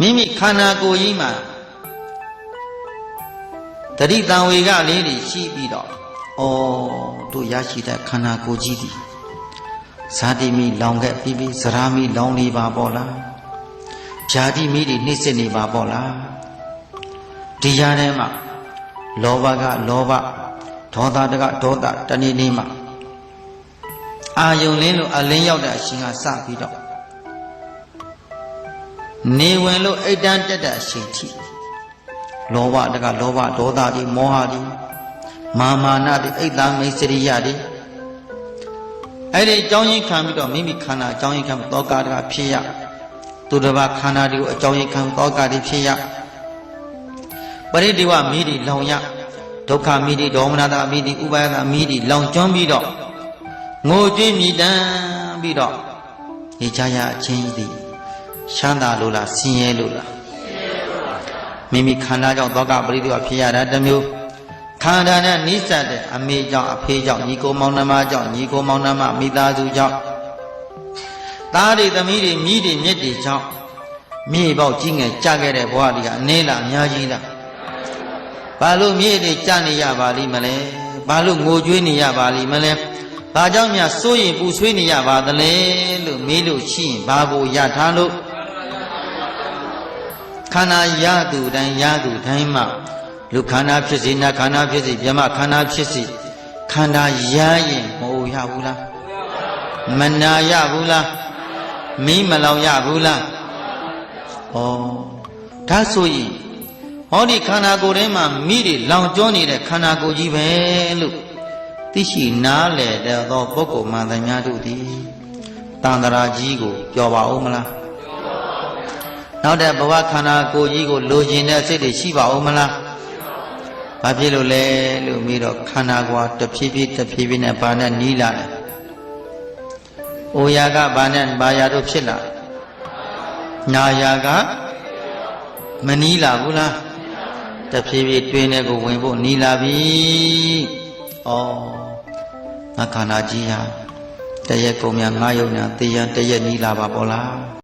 မိမိခန္ဓာကိုယ်ကြီးမှာတတိတံဝေကလေးတွေရှိပြီးတော့ဩတို့ရရှိတဲ့ခန္ဓာကိုယ်ကြီးသည်ဇာတိမီလောင်ခဲ့ပြီးပြီးဇရာမီလောင်နေပါပေါ့လားဇာတိမီတွေနှိမ့်စစ်နေပါပေါ့လားဒီကြားထဲမှာလောဘကလောဘဒေါသတကဒေါသတဏှိနေမှာအာယုံလင်းလို့အလင်းရောက်တဲ့အရှင်ကစပြီးတော့ နေဝင်လို့အိတ်တန်းတက်တဲ့အရှင်ထိလောဘတကလောဘဒေါသတွေမောဟတွေမာမာနတွေအိတ်သားမိတ်စရိယတွေအဲ့ဒီအကြောင်းရင်းခံပြီးတော့မိမိခန္ဓာအကြောင်းရင်းခံသောကာတကဖြစ်ရသူတစ်ပါးခန္ဓာတွေကိုအကြောင်းရင်းခံသောကာတွေဖြစ်ရပရိဒီဝမိတွေလောင်ရဒုက္ခမိတွေဒေါမနတာမိတွေဥပါယတာမိတွေလောင်ကျွမ်းပြီးတော့ငိုကြွေးမြည်တမ်းပြီးတော့နေကြရအချင်းသည် ချမ်းသာလို့လားဆင်းရဲလို့လားမိမိခန္ဓာကြောင့်သောကပရိဒီဝဖြစ်ရတာတစ်မျိုးခန္ဓာနဲ့နိစ္စတဲ့အမေကြောင့်အဖေကြောင့်ညီကိုမောင်နှမကြောင့်ညီကိုမောင်နှမမိသားစုကြောင့်သားတွေသမီးတွေမိတွေမြစ်တွေကြောင့်မြေပေါက်ကြီးငယ်ကြခဲ့တဲ့ဘဝတွေကအနည်းလားအများကြီးလားဘာလို့မြေတွေကြနေရပါလိမ့်မလဲဘာလို့ငိုကြွေးနေရပါလိမ့်မလဲဘာကြောင့်များစိုးရင်ပူဆွေးနေရပါသလဲလို့မေးလို့ရှိရင်ဘာကိုရထားလို့ ခန္ဓာရသူတိုင်းရသူတိုင်းမှာလူခန္ဓာဖြစ်စေနတ်ခန္ဓာဖြစ်စေမြမခန္ဓာဖြစ်စေခန္ဓာရရင်မဟုတ်ရဘူးလားမနာရဘူးလားမီးမလောင်ရဘူးလားဩဒါဆိုရင်ဟောဒီခန္ဓာကိုယ်ထဲမှာမိတွေလောင်ကျွမ်းနေတဲ့ခန္ဓာကိုယ်ကြီးပဲလို့သိရှိနားလေတဲ့သောပုဂ္ဂိုလ်မှန်သမျှတို့သည်တန်တရာကြီးကိုပြောပါဦးမလား နောက်တဲ့ဘဝခန္ဓာကိုယ်ကြီးကိုလိုချင်တဲ့စိတ်တွေရှိပါဦးမလားဘာဖြစ်လို့လဲလို့ပြီးတော့ခန္ဓာကွာတဖြည်းဖြည်းတဖြည်းဖြည်းနဲ့ဘာနဲ့နီးလာတယ်။အိုယာကဘာနဲ့ဘာယာတို့ဖြစ်လာ။နာယာကမနီးလာဘူးလား။တဖြည်းဖြည်းတွင်းထဲကိုဝင်ဖို့နီးလာပြီ။ဩငါခန္ဓာကြီးဟာတရက်ကုန်များငါယုံညာတေးရန်တရက်နီးလာပါပေါ့လား။